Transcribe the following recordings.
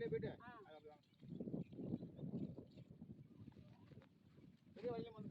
ரோட்லயே போயிட்டு அது அப்படி வாங்க. பெரிய வழியில வந்துட்டு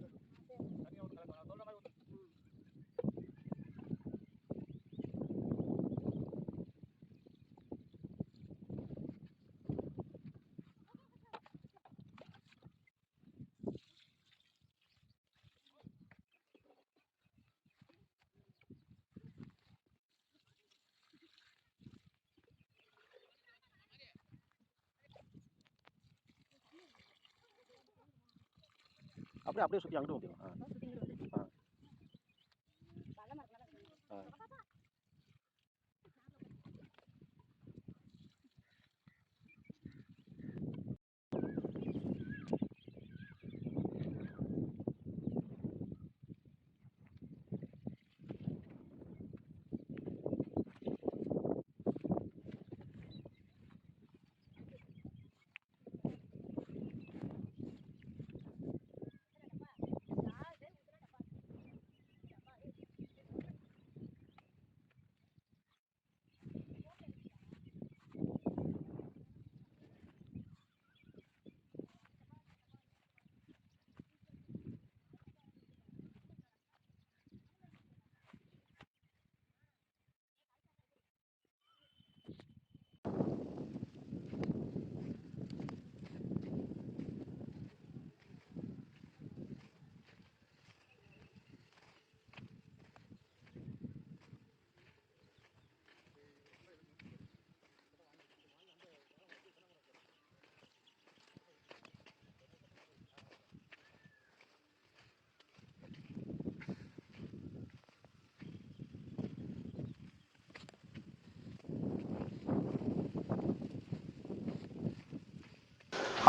அப்படியே அப்படியே சுற்றி அங்கிட்டு ஊற்றிடும்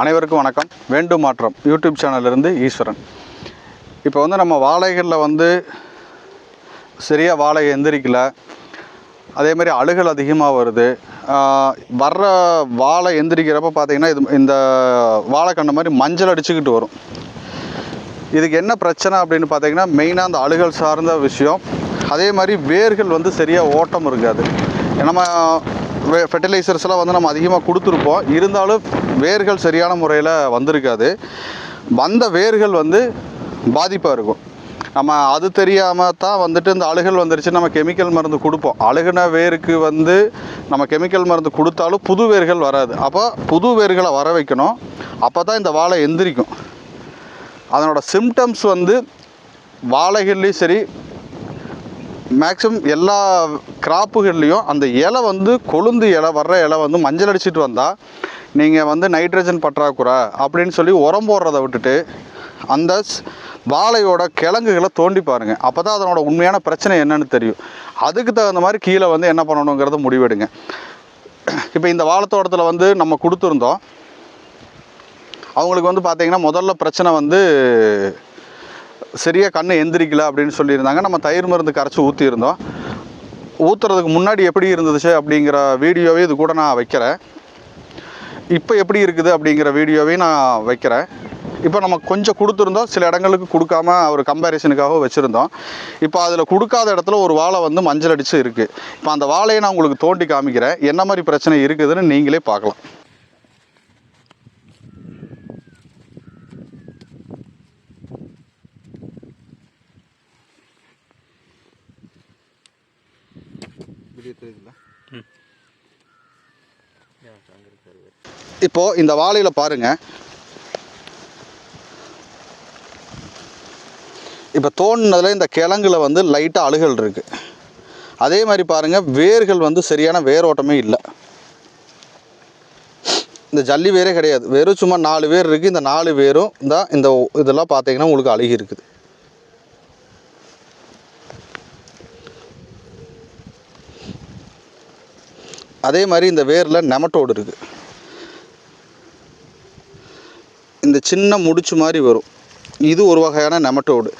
அனைவருக்கும் வணக்கம். வேண்டும் மாற்றம். யூடியூப் சேனல்லேருந்து ஈஸ்வரன். இப்போ வந்து நம்ம வாழைகளில் வந்து சரியாக வாழை எந்திரிக்கல. அதே மாதிரி அழுகல் அதிகமாக வருது. வர்ற வாழை எந்திரிக்கிறப்ப பார்த்தீங்கன்னா இது இந்த வாழைக்கண்ணு மாதிரி மஞ்சள் அடிச்சுக்கிட்டு வரும். இதுக்கு என்ன பிரச்சனை அப்படின்னு பார்த்தீங்கன்னா மெயினாக அந்த அழுகல் சார்ந்த விஷயம். அதே மாதிரி வேர்கள் வந்து சரியாக ஓட்டம் இருக்காது. நம்ம ஃபெர்டிலைசர்ஸ்லாம் வந்து நம்ம அதிகமாக கொடுத்துருப்போம். இருந்தாலும் வேர்கள் சரியான முறையில் வந்திருக்காது. வந்த வேர்கள் வந்து பாதிப்பாக இருக்கும். நம்ம அது தெரியாமல் தான் வந்துட்டு இந்த அழுகல் வந்துருச்சு நம்ம கெமிக்கல் மருந்து கொடுப்போம். அழுகுன வேருக்கு வந்து நம்ம கெமிக்கல் மருந்து கொடுத்தாலும் புது வேர்கள் வராது. அப்போ புது வேர்களை வர வைக்கணும். அப்போ தான் இந்த வாழை எந்திரிக்கும். அதனோட சிம்டம்ஸ் வந்து வாழைகள்லேயும் சரி மேக்ஸிமம் எல்லா கிராப்புகள்லேயும் அந்த இலை வந்து கொழுந்து இலை வர்ற இலை வந்து மஞ்சள் அடிச்சிட்டு வந்தால் நீங்கள் வந்து நைட்ரஜன் பற்றாக்குறை அப்படின்னு சொல்லி உரம் போடுறத விட்டுட்டு அந்த ஸ்- வாழையோட கிழங்குகளை தோண்டி பாருங்கள் அப்போ தான் அதனோட உண்மையான பிரச்சனை என்னன்னு தெரியும். அதுக்கு தகுந்த மாதிரி கீழே வந்து என்ன பண்ணணுங்கிறத முடிவெடுங்க. இப்போ இந்த வாழைத்தோட்டத்தில் வந்து நம்ம கொடுத்துருந்தோம். அவங்களுக்கு வந்து பார்த்திங்கன்னா முதல்ல பிரச்சனை வந்து சரியாக கண்ணு எந்திரிக்கல அப்படின்னு சொல்லியிருந்தாங்க. நம்ம தயிர் மருந்து கரைச்சி ஊற்றியிருந்தோம் ஊற்றுறதுக்கு முன்னாடி எப்படி இருந்துச்சு அப்படிங்கிற வீடியோவே இது கூட நான் வைக்கிறேன். இப்போ எப்படி இருக்குது அப்படிங்கிற வீடியோவையும் நான் வைக்கிறேன். இப்போ நம்ம கொஞ்சம் கொடுத்துருந்தோம். சில இடங்களுக்கு கொடுக்காம ஒரு கம்பேரிசனுக்காக வச்சுருந்தோம். இப்போ அதில் கொடுக்காத இடத்துல ஒரு வாழை வந்து மஞ்சள் அடித்து இருக்குது இப்போ அந்த வாழையை நான் உங்களுக்கு தோண்டி காமிக்கிறேன். என்ன மாதிரி பிரச்சனை இருக்குதுன்னு நீங்களே பார்க்கலாம். இப்போது இந்த வாழையில் பாருங்கள் இப்போ தோண்டினதில் இந்த கிழங்குல வந்து லைட்டாக அழுகல் இருக்குது அதே மாதிரி பாருங்கள் வேர்கள் வந்து சரியான வேரோட்டமே இல்லை. இந்த ஜல்லி வேரே கிடையாது. வெறும் சும்மா நாலு வேர் இருக்குது இந்த நாலு வேரும் தான் இந்த இதெல்லாம் பார்த்தீங்கன்னா உங்களுக்கு அழுகி இருக்குது. அதே மாதிரி இந்த வேரில் நெமட்டோடு இருக்குது இந்த சின்ன முடிச்சு மாதிரி வரும். இது ஒரு வகையான நெமட்டோடு.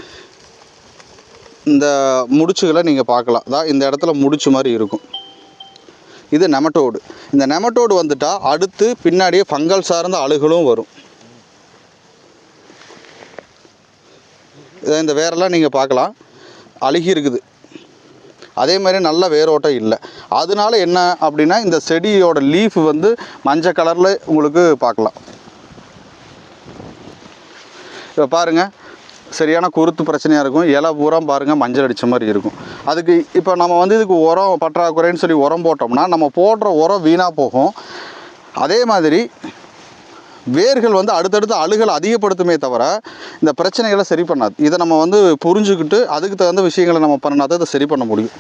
இந்த முடிச்சுகளை நீங்கள் பார்க்கலாம். தான் இந்த இடத்துல முடிச்சு மாதிரி இருக்கும். இது நெமட்டோடு. இந்த நெமட்டோடு வந்துட்டால் அடுத்து பின்னாடியே ஃபங்கல் சார்ந்த அழுகலும் வரும். இதை இந்த வேரெல்லாம் நீங்கள் பார்க்கலாம். அழுகி இருக்குது. அதே மாதிரி நல்ல வேரோட்டம் இல்லை. அதனால என்ன அப்படின்னா இந்த செடியோட லீஃப் வந்து மஞ்சள் கலரில் உங்களுக்கு பார்க்கலாம். இப்போ பாருங்கள் சரியான குருத்து பிரச்சனையாக இருக்கும். இலை பூரா பாருங்கள் மஞ்சள் அடித்த மாதிரி இருக்கும். அதுக்கு இப்போ நம்ம வந்து இதுக்கு உரம் பற்றாக்குறைன்னு சொல்லி உரம் போட்டோம்னா நம்ம போடுற உரம் வீணாக போகும். அதே மாதிரி வேர்கள் வந்து அடுத்தடுத்து அழுகல் அதிகப்படுத்துமே தவிர இந்த பிரச்சனைகளை சரி பண்ணாது. இதை நம்ம வந்து புரிஞ்சுக்கிட்டு அதுக்கு தகுந்த விஷயங்களை நம்ம பண்ணால் தான் இதை சரி பண்ண முடியும்.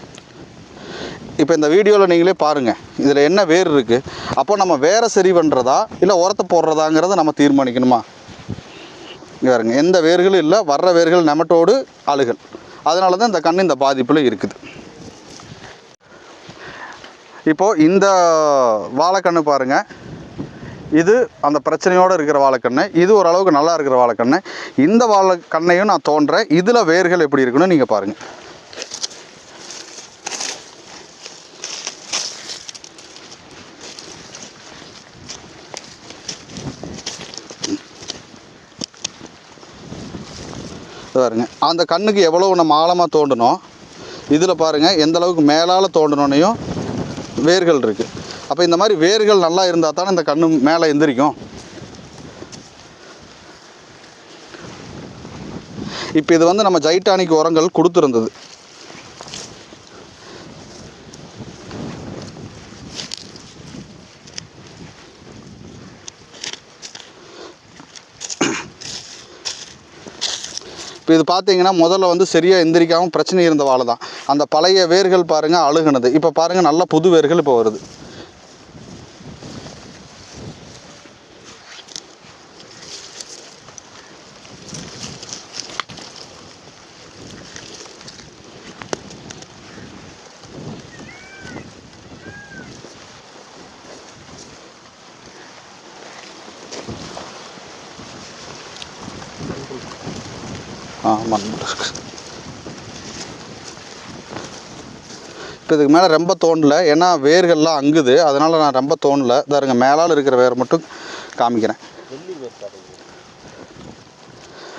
இப்போ இந்த வீடியோவில் நீங்களே பாருங்கள் இதில் என்ன வேர் இருக்குது அப்போ நம்ம வேரை சரி பண்ணுறதா இல்லை உரத்தை போடுறதாங்கிறத நம்ம தீர்மானிக்கணுமா? பாருங்க. எந்த வேர்களும் இல்லை வர்ற வேர்கள் நெமட்டோடு அழுகல். அதனால தான் இந்த கண் இந்த பாதிப்பில் இருக்குது. இப்போது இந்த வாழைக்கண்ணு பாருங்கள் இது அந்த பிரச்சனையோடு இருக்கிற வாழைக்கண்ணை. இது ஓரளவுக்கு நல்லா இருக்கிற வாழைக்கண்ணை. இந்த வாழைக்கண்ணையும் நான் தோன்றேன் இதில் வேர்கள் எப்படி இருக்குன்னு நீங்கள் பாருங்கள் இது பாருங்க. அந்த கண்ணுக்கு எவ்வளவு நம்ம ஆழமாக தோண்டணும்? இதில் பாருங்கள் எந்த அளவுக்கு மேலால் தோண்டணுன்னையும் வேர்கள் இருக்குது அப்போ இந்த மாதிரி வேர்கள் நல்லா இருந்தால் தானே இந்த கண்ணு மேலே எந்திரிக்கும். இப்போ இது வந்து நம்ம ஜைட்டானிக் உரங்கள் கொடுத்துருந்தது. இப்போ இது பார்த்தீங்கன்னா முதல்ல வந்து சரியாக எந்திரிக்காமல் பிரச்சனை இருந்த வாழை தான் அந்த பழைய வேர்கள் பாருங்கள் அழுகுனது. இப்போ பாருங்கள் நல்ல புது வேர்கள் இப்போ வருது. ஆமாம். இப்போ இதுக்கு மேலே ரொம்ப தோணல. ஏன்னா வேர்கள்லாம் அங்குது. அதனால் நான் ரொம்ப தோணல. இதாருங்க மேலால் இருக்கிற வேர் மட்டும் காமிக்கிறேன்.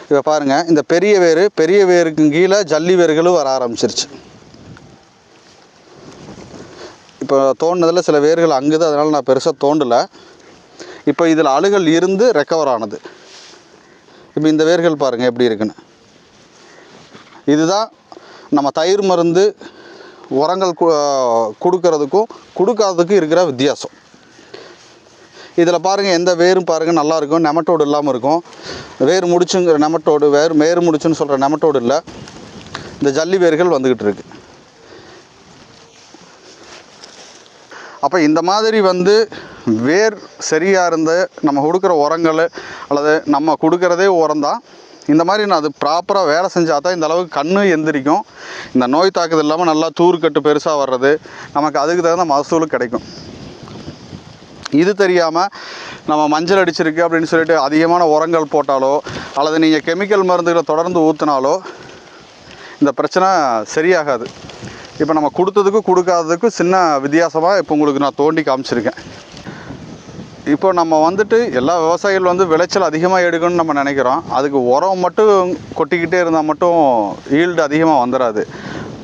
இப்போ பாருங்கள் இந்த பெரிய வேர் பெரிய வேருக்கு கீழே ஜல்லி வேர்களும் வர ஆரம்பிச்சிருச்சு. இப்போ தோண்டினதில் சில வேர்கள் அங்குது. அதனால் நான் பெருசாக தோண்டலை. இப்போ இதில் அழுகல் இருந்து ரெக்கவர் ஆனது. இப்போ இந்த வேர்கள் பாருங்கள் எப்படி இருக்குன்னு. இதுதான் நம்ம தயிர் மருந்து உரங்கள் கு- கொடுக்கறதுக்கும் கொடுக்காததுக்கும் இருக்கிற வித்தியாசம். இதில் பாருங்கள் எந்த வேரும் பாருங்கள் நல்லாயிருக்கும் நெமட்டோடு இல்லாமல் இருக்கும். வேர் முடிச்சுங்கிற நெமட்டோடு வேர் வேர் முடிச்சுன்னு சொல்கிற நெமட்டோடு இல்லை. இந்த ஜல்லி வேர்கள் வந்துக்கிட்டு இருக்கு. அப்போ இந்த மாதிரி வந்து வேர் சரியாக இருந்து நம்ம கொடுக்குற உரங்கள் அல்லது நம்ம கொடுக்குறதே உரம் தான் இந்த மாதிரி நான் அது ப்ராப்பராக வேலை செஞ்சால் தான் இந்த அளவுக்கு கண்ணு எந்திரிக்கும். இந்த நோய் தாக்குதல் இல்லாமல் நல்லா தூர்க்கட்டு பெருசாக வர்றது நமக்கு அதுக்கு தகுந்த மகசூல் கிடைக்கும். இது தெரியாமல் நம்ம மஞ்சள் அடிச்சிருக்கு அப்படின்னு சொல்லிட்டு அதிகமான உரங்கள் போட்டாலோ அல்லது நீங்கள் கெமிக்கல் மருந்துகளை தொடர்ந்து ஊற்றினாலோ இந்த பிரச்சனை சரியாகாது. இப்போ நம்ம கொடுத்ததுக்கும் கொடுக்காததுக்கும் சின்ன வித்தியாசமாக இப்போ உங்களுக்கு நான் தோண்டி காமிச்சிருக்கேன். இப்போ நம்ம வந்துட்டு எல்லா விவசாயிகள் வந்து விளைச்சல் அதிகமாக எடுக்கணும்னு நம்ம நினைக்கிறோம். அதுக்கு உரம் மட்டும் கொட்டிக்கிட்டே இருந்தால் மட்டும் ஈல்டு அதிகமாக வந்துடாது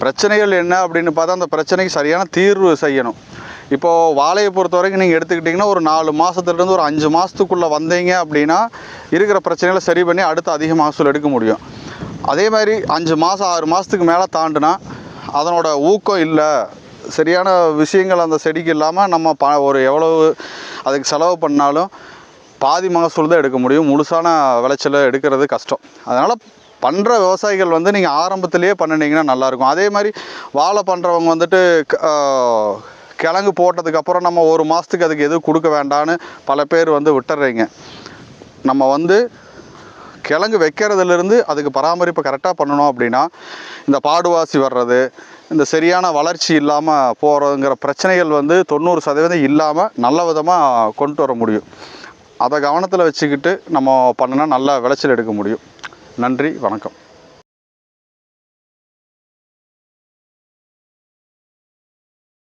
பிரச்சனைகள் என்ன அப்படின்னு பார்த்தா அந்த பிரச்சனைக்கு சரியான தீர்வு செய்யணும். இப்போது வாழையை பொறுத்த வரைக்கும் நீங்கள் எடுத்துக்கிட்டிங்கன்னா ஒரு நாலு மாதத்துலேருந்து ஒரு அஞ்சு மாதத்துக்குள்ளே வந்தீங்க அப்படின்னா இருக்கிற பிரச்சனைகளை சரி பண்ணி அடுத்து அதிக மகசூல் எடுக்க முடியும். அதே மாதிரி அஞ்சு மாதம் ஆறு மாதத்துக்கு மேலே தாண்டினா அதனோட ஊக்கம் இல்லை. சரியான விஷயங்கள் அந்த செடிக்கு இல்லாமல் நம்ம ப ஒரு எவ்வளவு அதுக்கு செலவு பண்ணாலும் பாதி மகசூல் தான் எடுக்க முடியும். முழுசான விளைச்சலை எடுக்கிறது கஷ்டம். அதனால் பண்ணுற விவசாயிகள் வந்து நீங்கள் ஆரம்பத்திலேயே பண்ணினீங்கன்னா நல்லாயிருக்கும். அதே மாதிரி வாழை பண்ணுறவங்க வந்துட்டு க- கிழங்கு போட்டதுக்கப்புறம் நம்ம ஒரு மாதத்துக்கு அதுக்கு எதுவும் கொடுக்க வேண்டான்னு பல பேர் வந்து விட்டுறீங்க. நம்ம வந்து கிழங்கு வைக்கிறதுலேருந்து அதுக்கு பராமரிப்பு கரெக்டாக பண்ணணும் அப்படின்னா இந்த பாடுவாசி வர்றது இந்த சரியான வளர்ச்சி இல்லாமல் போகிறதுங்கிற பிரச்சனைகள் வந்து தொண்ணூறு சதவீதம் இல்லாமல் நல்ல விதமாக கொண்டு வர முடியும். அதை கவனத்தில் வச்சுக்கிட்டு நம்ம பண்ணினா நல்லா விளைச்சல் எடுக்க முடியும். நன்றி வணக்கம்.